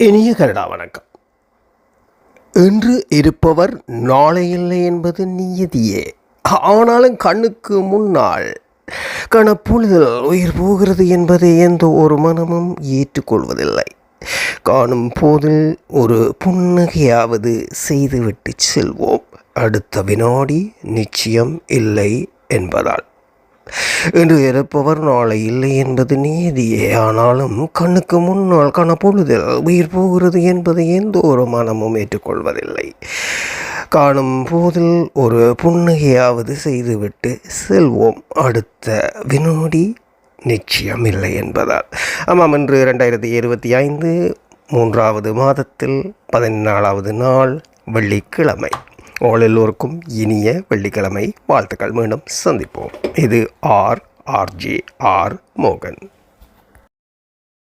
இனிய கருடா வணக்கம். இன்று இருப்பவர் நாளை இல்லை என்பது நியதியே. ஆனாலும் கண்ணுக்கு முன்னால் கணப்பொழுதில் உயிர் போகிறது என்பதை எந்த ஒரு மனமும் ஏற்றுக்கொள்வதில்லை. காணும் போதில் ஒரு புன்னகையாவது செய்துவிட்டு செல்வோம். அடுத்த வினாடி நிச்சயம் இல்லை என்பதால். என்று இருப்பவர் நாளை இல்லை என்பது நீதியே. ஆனாலும் கண்ணுக்கு முன்னால் கணப்பொழுதில் உயிர் போகிறது என்பதை எந்த ஒரு மனமும் ஏற்றுக்கொள்வதில்லை. காணும் போதில் ஒரு புன்னகையாவது செய்துவிட்டு செல்வோம். அடுத்த வினோடி நிச்சயம் இல்லை என்பதால். ஆமாம் இன்று ரெண்டாயிரத்தி இருபத்தி ஐந்து மூன்றாவது மாதத்தில் பதினாலாவது நாள் வெள்ளிக்கிழமை. உங்கள் எல்லோருக்கும் இனிய வெள்ளிக்கிழமை. வாழ்த்துக்கள். மீண்டும் சந்திப்போம். இது ஆர் ஆர்ஜே ஆர் மோகன்.